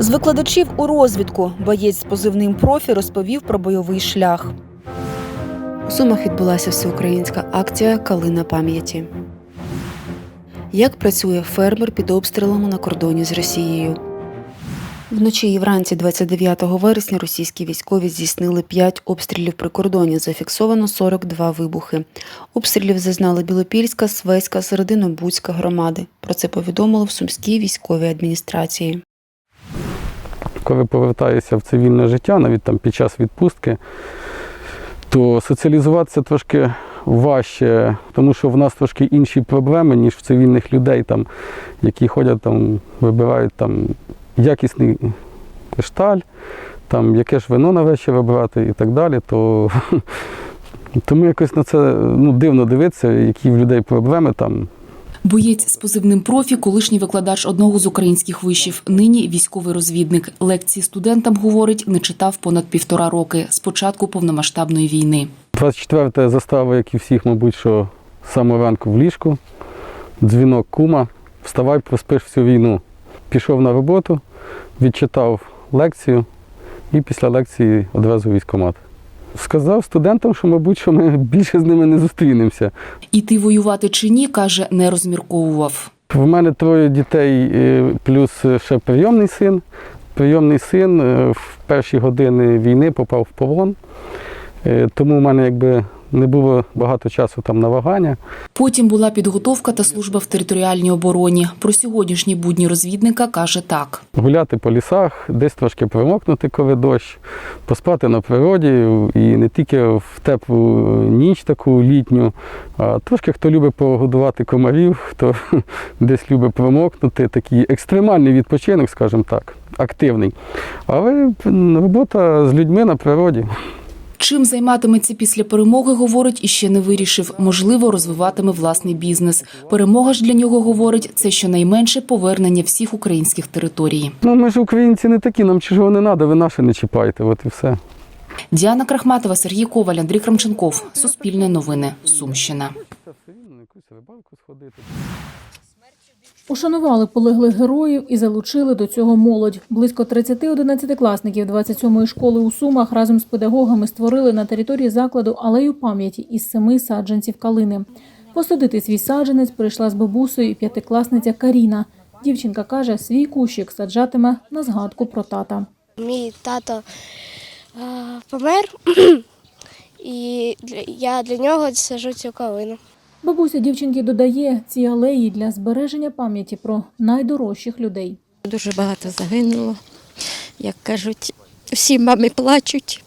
З викладачів у розвідку боєць з позивним профі розповів про бойовий шлях. У Сумах відбулася всеукраїнська акція Калина пам'яті. Як працює фермер під обстрілами на кордоні з Росією? Вночі і вранці 29 вересня російські військові здійснили 5 обстрілів при кордоні. Зафіксовано 42 вибухи. Обстрілів зазнали Білопільська, Свеська, Серединобудська громади. Про це повідомили в Сумській військовій адміністрації. Коли повертаєшся в цивільне життя, навіть там під час відпустки, то соціалізуватися трошки важче, тому що в нас трошки інші проблеми, ніж в цивільних людей, там, які ходять, там, вибирають там, якісний кришталь, там, яке ж вино на вечір вибирати і так далі, то тому якось на це ну, дивно дивитися, які в людей проблеми там. Боєць з позивним профі, колишній викладач одного з українських вишів, нині військовий розвідник. Лекції студентам говорить, не читав понад півтора роки з початку повномасштабної війни. 24-та застава, як і всіх, мабуть, що з самого ранку в ліжку, дзвінок кума, вставай, проспиш всю війну. Пішов на роботу, відчитав лекцію і після лекції одразу в військкомат. Сказав студентам, що, мабуть, що ми більше з ними не зустрінемося. Іти воювати чи ні, каже, не розмірковував. В мене троє дітей, е, плюс ще прийомний син. Прийомний син е, в перші години війни попав в полон, Е, тому в мене якби не було багато часу там на вагання. Потім була підготовка та служба в територіальній обороні. Про сьогоднішні будні розвідника каже так. гуляти по лісах, десь трошки промокнути, коли дощ, поспати на природі і не тільки в теплу ніч таку літню, а трошки хто любить погодувати комарів, хто десь любить промокнути, такий екстремальний відпочинок, скажімо так, активний. Але робота з людьми на природі. Чим займатиметься після перемоги, говорить, і ще не вирішив. Можливо, розвиватиме власний бізнес. Перемога ж для нього говорить, це щонайменше повернення всіх українських територій. Ну ми ж українці не такі, нам чужого не треба, ви наше не чіпайте, от і все. Діана Крахматова, Сергій Коваль, Андрій Крамченков. Суспільне новини. Сумщина. Ушанували полеглих героїв і залучили до цього молодь. Близько 30 одинадцятикласників 27-ї школи у Сумах разом з педагогами створили на території закладу алею пам'яті із семи саджанців калини. Посадити свій саджанець прийшла з бабусею і п'ятикласниця Каріна. Дівчинка каже, свій кущик саджатиме на згадку про тата. Мій тато е, помер, і я для нього сажу цю калину. Бабуся дівчинки додає ці алеї для збереження пам'яті про найдорожчих людей. Дуже багато загинуло. Як кажуть, всі мами плачуть.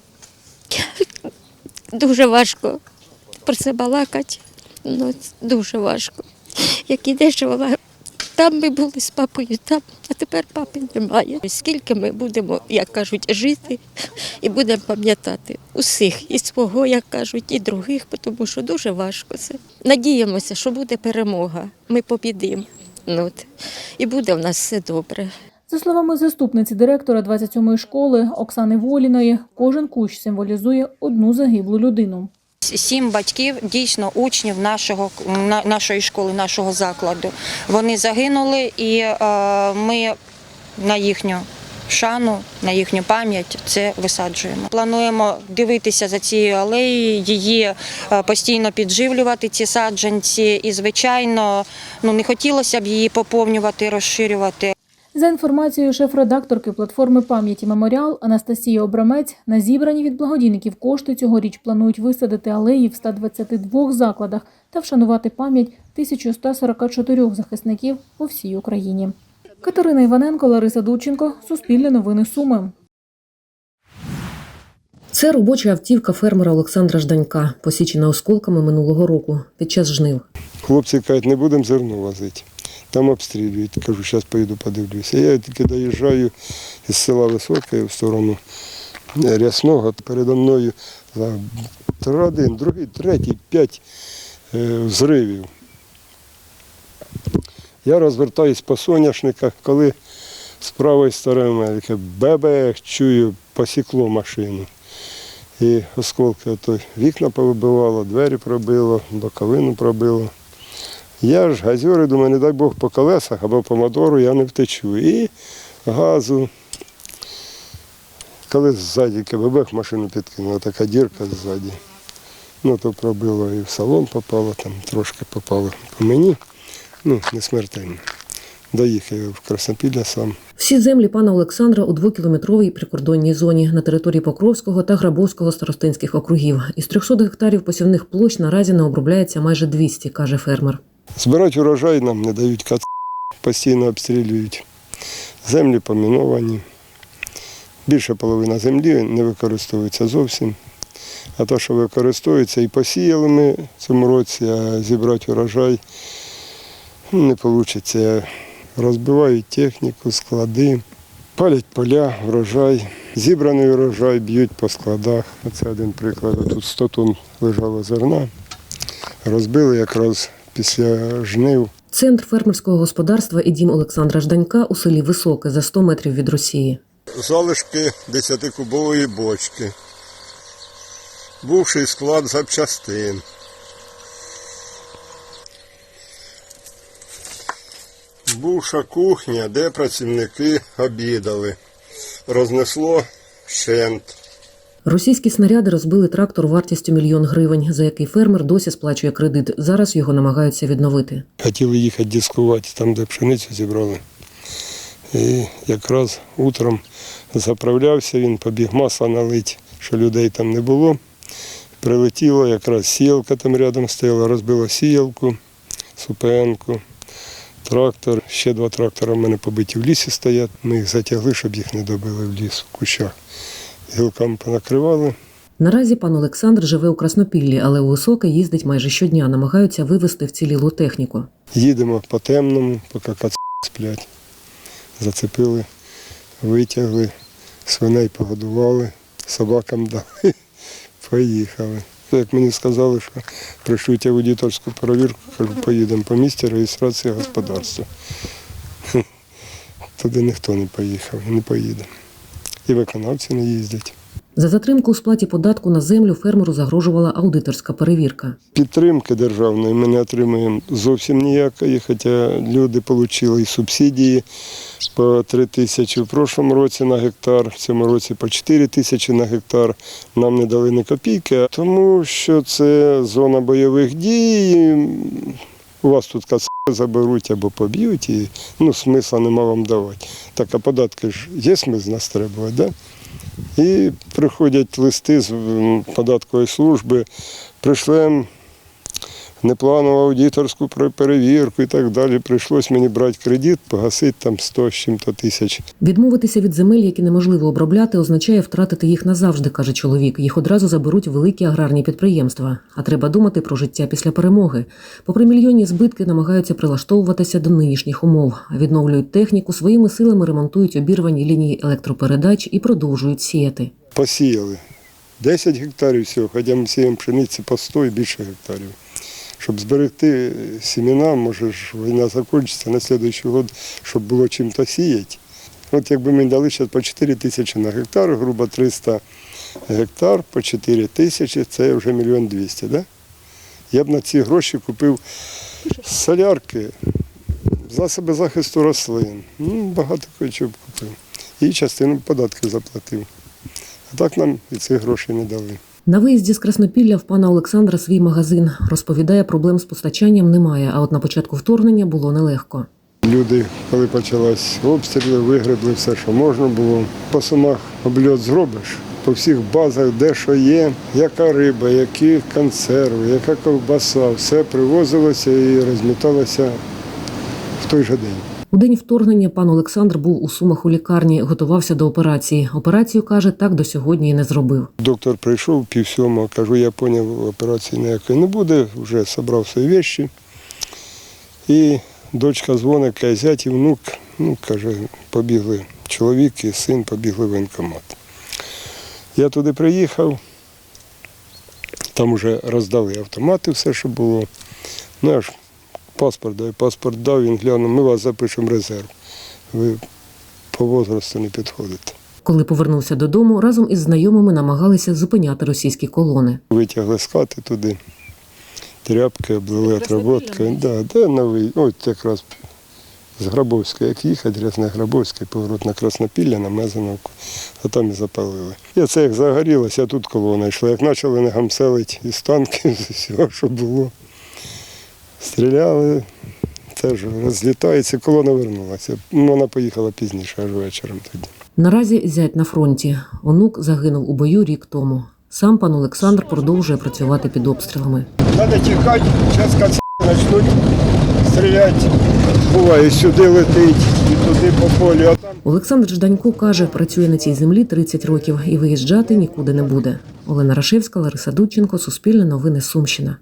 Дуже важко про це балакати. Ну, дуже важко. Як ідеш, вона там ми були з папою, там, а тепер папи немає. Скільки ми будемо, як кажуть, жити і будемо пам'ятати усіх, і свого, як кажуть, і других, тому що дуже важко це. Надіємося, що буде перемога. Ми побідимо. Ну, от. І буде в нас все добре. За словами заступниці директора 27-ї школи Оксани Воліної, кожен кущ символізує одну загиблу людину. Сім батьків, дійсно учнів нашого нашої школи, нашого закладу. Вони загинули, і е, ми на їхню шану, на їхню пам'ять це висаджуємо. Плануємо дивитися за цією алеєю, її е, постійно підживлювати, ці саджанці. І, звичайно, ну не хотілося б її поповнювати, розширювати. За інформацією шеф-редакторки платформи пам'яті Меморіал Анастасії Обрамець, на зібрані від благодійників кошти цьогоріч планують висадити алеї в 122 закладах та вшанувати пам'ять 1144 захисників по всій Україні. Катерина Іваненко, Лариса Дудченко, Суспільне новини Суми. Це робоча автівка фермера Олександра Жданька, посічена осколками минулого року під час жнив. Хлопці кажуть, не будемо зерно возити. Там обстрілюють. Кажу, зараз поїду подивлюся. Я тільки доїжджаю із села Високе в сторону Рясного. Передо мною один, другий, третій, п'ять е, взривів. Я розвертаюсь по соняшниках, коли з правої сторони таке бебех, чую, посікло машину. І осколки ото вікна повибивало, двері пробило, боковину пробило. Я ж газюри, думаю, не дай Бог по колесах або по мотору я не втечу. І газу Коли ззаді КББ машину підкинула, така дірка ззаді. Ну, то пробило і в салон попало, там трошки попало по мені. Ну, не смертельно. Доїхав в Краснопілля сам. Всі землі пана Олександра у двокілометровій прикордонній зоні на території Покровського та Грабовського старостинських округів. Із 300 гектарів посівних площ наразі не обробляється майже 200, каже фермер. Збирати урожай нам не дають кац, постійно обстрілюють. Землі поміновані. Більша половина землі не використовується зовсім. А те, що використовується, і посіяли ми в цьому році, а зібрати урожай ну, не вийде. Розбивають техніку, склади, палять поля, врожай. Зібраний урожай б'ють по складах. Це один приклад. Тут 100 тонн лежало зерна. Розбили якраз після жнив. Центр фермерського господарства і дім Олександра Жданька у селі Високе за 100 метрів від Росії. залишки 10-кубової бочки, бувший склад запчастин. Бувша кухня, де працівники обідали. Рознесло щент. Російські снаряди розбили трактор вартістю мільйон гривень, за який фермер досі сплачує кредит. Зараз його намагаються відновити. Хотіли їхати дискувати там, де пшеницю зібрали. І якраз утром заправлявся він, побіг масла налить, що людей там не було. Прилетіло, якраз сіялка там рядом стояла, розбила сіялку, супенку, трактор. Ще два трактора в мене побиті в лісі стоять. Ми їх затягли, щоб їх не добили в ліс, в кущах. Гілками понакривали. Наразі пан Олександр живе у Краснопіллі, але у Високе їздить майже щодня, намагаються вивезти вцілілу техніку. Їдемо по темному, поки кац сплять. Зацепили, витягли, свиней погодували, собакам дали, поїхали. Як мені сказали, що пришлють аудиторську перевірку, кажу, поїдемо по місті реєстрації господарства. Туди ніхто не поїхав не поїде. І виконавці не їздять. За затримку у сплаті податку на землю фермеру загрожувала аудиторська перевірка. Підтримки державної ми не отримуємо зовсім ніякої, хоча люди отримали і субсидії по 3 тисячі в прошлому році на гектар, в цьому році по 4 тисячі на гектар. Нам не дали ні копійки, тому що це зона бойових дій. У вас тут кац заберуть або поб'ють, і ну, смисла нема вам давати. Так, а податки ж є смисл нас требувати, да? І приходять листи з податкової служби, прийшлем непланову аудиторську пер- перевірку і так далі. Прийшлось мені брати кредит, погасити там 100 з чим-то тисяч. Відмовитися від земель, які неможливо обробляти, означає втратити їх назавжди, каже чоловік. Їх одразу заберуть великі аграрні підприємства. А треба думати про життя після перемоги. Попри мільйонні збитки, намагаються прилаштовуватися до нинішніх умов. Відновлюють техніку, своїми силами ремонтують обірвані лінії електропередач і продовжують сіяти. Посіяли 10 гектарів всього, хоча ми сіємо пшениці по 100 і більше гектарів. Щоб зберегти сімена, може ж війна закінчиться на наступний год, щоб було чим-то сіяти. От якби ми дали зараз по 4 тисячі на гектар, грубо 300 гектар по 4 тисячі, це вже мільйон 200, да? Я б на ці гроші купив солярки, засоби захисту рослин. Ну, багато чого б купив. І частину податків заплатив. А так нам і цих грошей не дали. На виїзді з Краснопілля в пана Олександра свій магазин. Розповідає, проблем з постачанням немає, а от на початку вторгнення було нелегко. Люди, коли почалась обстріли, вигребли все, що можна було. По сумах обльот зробиш. По всіх базах, де що є, яка риба, які консерви, яка ковбаса, все привозилося і розміталося в той же день. У день вторгнення пан Олександр був у Сумах у лікарні, готувався до операції. Операцію каже, так до сьогодні і не зробив. Доктор прийшов пів сьомого, кажу, я зрозумів, операції ніякої не буде, вже зібрав свої речі. І дочка дзвонить, каже, зять і внук, ну, каже, побігли чоловік і син побігли в воєнкомат. Я туди приїхав, там вже роздали автомати, все, що було. Ну, я ж паспорт дав, паспорт дав, він глянув, ми вас запишемо в резерв. Ви по возрасту не підходите. Коли повернувся додому, разом із знайомими намагалися зупиняти російські колони. Витягли з хати туди, тряпки, облили отработкою. Да, де новий, ось якраз з Грабовської, як їхати, Рясне Грабовський, поворот на Краснопілля, на Мезеновку, а там і запалили. І це як загорілося, тут колона йшла. Як почали не гамселити із танків, з всього, що було. Стріляли, теж розлітається, колона вернулася. Ну, Вона поїхала пізніше, аж вечором тоді. Наразі зять на фронті. Онук загинув у бою рік тому. Сам пан Олександр продовжує працювати під обстрілами. Треба тікати, зараз каці почнуть стріляти. Буває, сюди летить, і туди по полю, а там. Олександр Жданько каже, працює на цій землі 30 років і виїжджати нікуди не буде. Олена Рашевська, Лариса Дудченко, Суспільне новини Сумщина.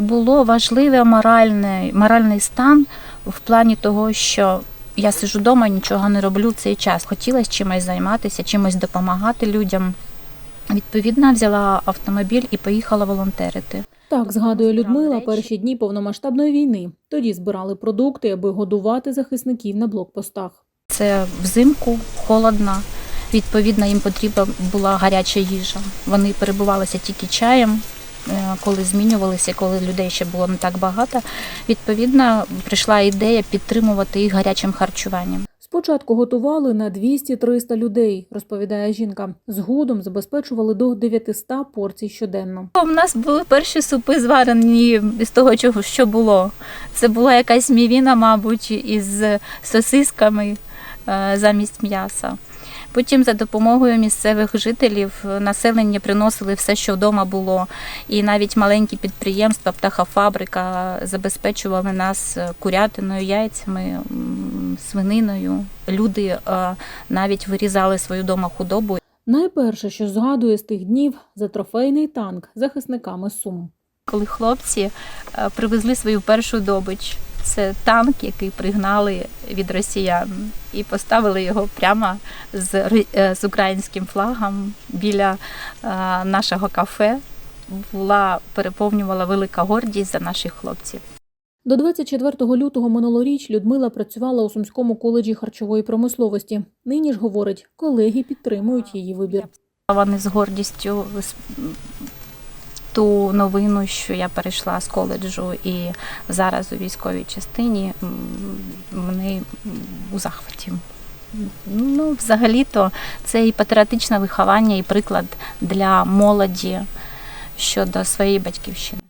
Було важливе моральний, моральний стан в плані того, що я сижу вдома, нічого не роблю в цей час. Хотілося чимось займатися, чимось допомагати людям. Відповідно, взяла автомобіль і поїхала волонтерити. Так згадує Людмила перші дні повномасштабної війни. Тоді збирали продукти, аби годувати захисників на блокпостах. Це взимку, холодно. Відповідно, їм потрібна була гаряча їжа. Вони перебувалися тільки чаєм, коли змінювалися, коли людей ще було не так багато. Відповідно, прийшла ідея підтримувати їх гарячим харчуванням. Спочатку готували на 200-300 людей, розповідає жінка. Згодом забезпечували до 900 порцій щоденно. У нас були перші супи зварені з того, чого що було. Це була якась мівіна, мабуть, із сосисками е, замість м'яса. Потім за допомогою місцевих жителів населення приносили все, що вдома було. І навіть маленькі підприємства, птахофабрика забезпечували нас курятиною, яйцями, свининою. Люди е, навіть вирізали свою дома худобу Найперше, що згадує з тих днів, за трофейний танк захисниками Сум. коли хлопці е, привезли свою першу добич. Це танк, який пригнали від росіян, і поставили його прямо з, е, з українським флагом біля е, нашого кафе. Була переповнювала велика гордість за наших хлопців. До 24 лютого минулоріч Людмила працювала у Сумському коледжі харчової промисловості. Нині ж говорить, колеги підтримують її вибір. Вони з гордістю ту новину, що я перейшла з коледжу і зараз у військовій частині, вони у захваті. Ну, взагалі-то це і патріотичне виховання, і приклад для молоді щодо своєї батьківщини.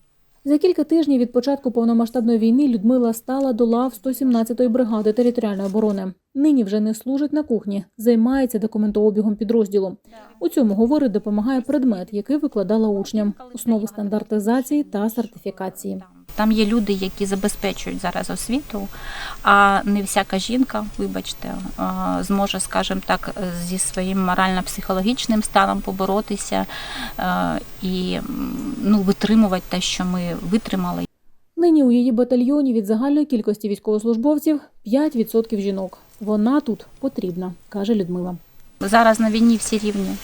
За кілька тижнів від початку повномасштабної війни Людмила стала до лав 117-ї бригади територіальної оборони. Нині вже не служить на кухні, займається документообігом підрозділу. У цьому говорить, допомагає предмет, який викладала учням, основи стандартизації та сертифікації. Там є люди, які забезпечують зараз освіту, а не всяка жінка, вибачте, е, зможе, скажімо так, зі своїм морально-психологічним станом поборотися е, і ну, витримувати те, що ми витримали. Нині у її батальйоні від загальної кількості військовослужбовців 5% жінок. Вона тут потрібна, каже Людмила. Зараз на війні всі рівні.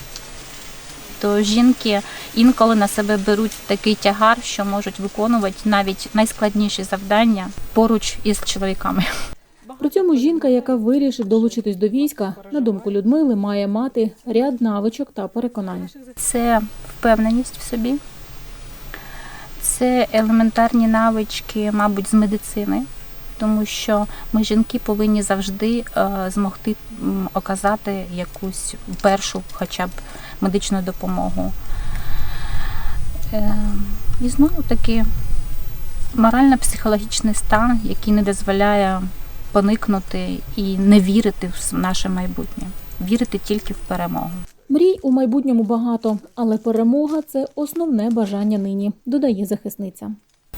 То жінки інколи на себе беруть такий тягар, що можуть виконувати навіть найскладніші завдання поруч із чоловіками. При цьому жінка, яка вирішить долучитись до війська, на думку Людмили, має мати ряд навичок та переконань. Це впевненість в собі, це елементарні навички, мабуть, з медицини, тому що ми, жінки, повинні завжди е, змогти оказати якусь першу, хоча б медичну допомогу. Е, І знову таки морально-психологічний стан, який не дозволяє поникнути і не вірити в наше майбутнє, вірити тільки в перемогу. Мрій у майбутньому багато, але перемога це основне бажання нині, додає захисниця.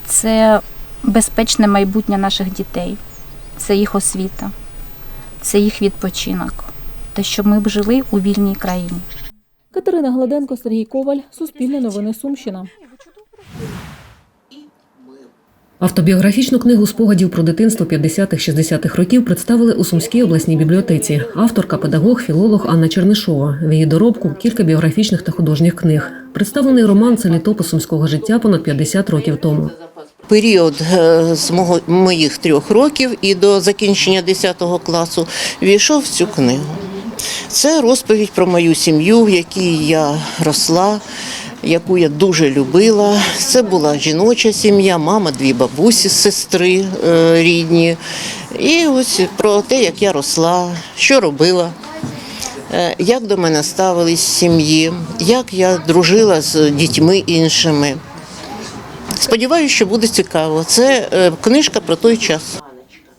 Це безпечне майбутнє наших дітей, це їх освіта, це їх відпочинок, те, щоб ми б жили у вільній країні. Катерина Гладенко, Сергій Коваль, Суспільне новини Сумщина. Автобіографічну книгу спогадів про дитинство 50-60-х років представили у Сумській обласній бібліотеці. Авторка, педагог, філолог Анна Чернишова. В її доробку кілька біографічних та художніх книг. Представлений роман це літопис сумського життя понад 50 років тому. Період е, з мого, моїх трьох років і до закінчення 10 класу війшов в цю книгу. Це розповідь про мою сім'ю, в якій я росла, яку я дуже любила. Це була жіноча сім'я, мама, дві бабусі, сестри е, рідні. І ось про те, як я росла, що робила. Е, Як до мене ставились сім'ї, як я дружила з дітьми іншими. Сподіваюся, що буде цікаво. Це е, книжка про той час.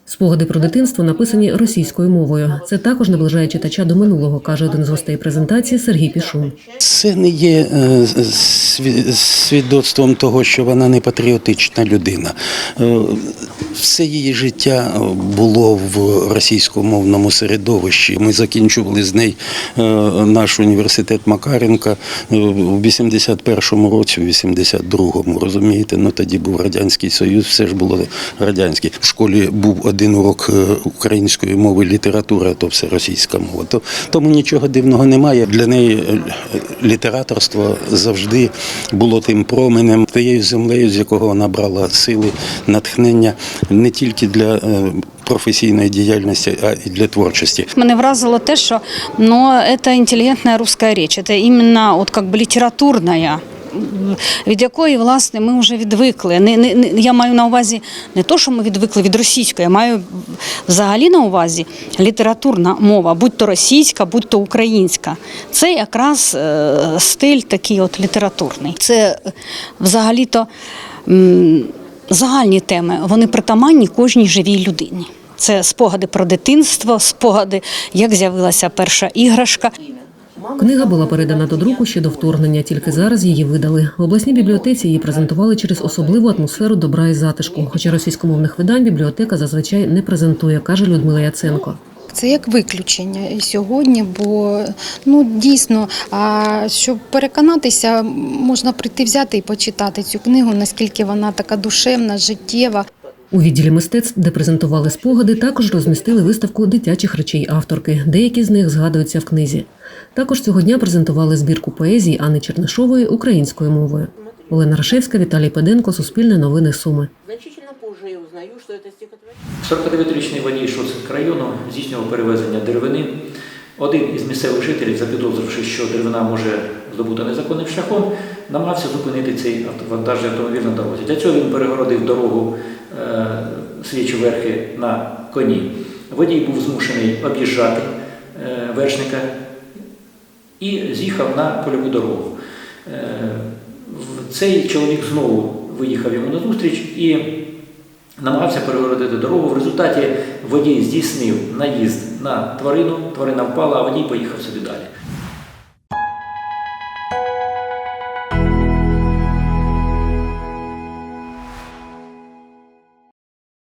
Спогади про дитинство написані російською мовою. Це також наближає читача до минулого, каже один з гостей презентації Сергій Пішун. Це не є е, свідоцтвом того, що вона не патріотична людина. Е, Все її життя було в російськомовному середовищі. Ми закінчували з нею е, наш університет Макаренка е, в 81-му році, в 82-му, розумієте? Ну тоді був Радянський Союз, все ж було радянське. В школі був один урок української мови, література, то все російська мова. То, тому нічого дивного немає. Для неї літераторство завжди було тим променем, тією землею, з якого вона брала сили, натхнення не тільки для е, професійної діяльності, а й для творчості. Мене вразило те, що ну, це інтелігентна руська річ, це іменно от, как би, літературна, від якої власне ми вже відвикли. Не, не, не, я маю на увазі не то, що ми відвикли від російської, я маю взагалі на увазі літературна мова, будь то російська, будь то українська. Це якраз е, стиль такий от літературний. Це е, взагалі-то загальні теми, вони притаманні кожній живій людині. Це спогади про дитинство, спогади, як з'явилася перша іграшка. Книга була передана до друку ще до вторгнення, тільки зараз її видали. В обласній бібліотеці її презентували через особливу атмосферу добра і затишку. Хоча російськомовних видань бібліотека зазвичай не презентує, каже Людмила Яценко. Це як виключення і сьогодні, бо ну дійсно, а щоб переконатися, можна прийти взяти і почитати цю книгу, наскільки вона така душевна, життєва. У відділі мистецтв, де презентували спогади, також розмістили виставку дитячих речей авторки. Деякі з них згадуються в книзі. Також цього дня презентували збірку поезії Анни Чернишової українською мовою. Олена Рашевська, Віталій Педенко, Суспільне новини Суми. Значительно позже я узнаю, що це стихотворення. 49-річний водій Шоцинськ району здійснював перевезення деревини. Один із місцевих жителів, запідозривши, що деревина може здобути незаконним шляхом, намагався зупинити цей вантажний автомобіль на дорозі. Для цього він перегородив дорогу е, свічі верхи на коні. Водій був змушений об'їжджати е, вершника і з'їхав на польову дорогу. Е, Цей чоловік знову виїхав йому на зустріч і намагався перегородити дорогу. В результаті водій здійснив наїзд на тварину, тварина впала, а водій поїхав собі далі.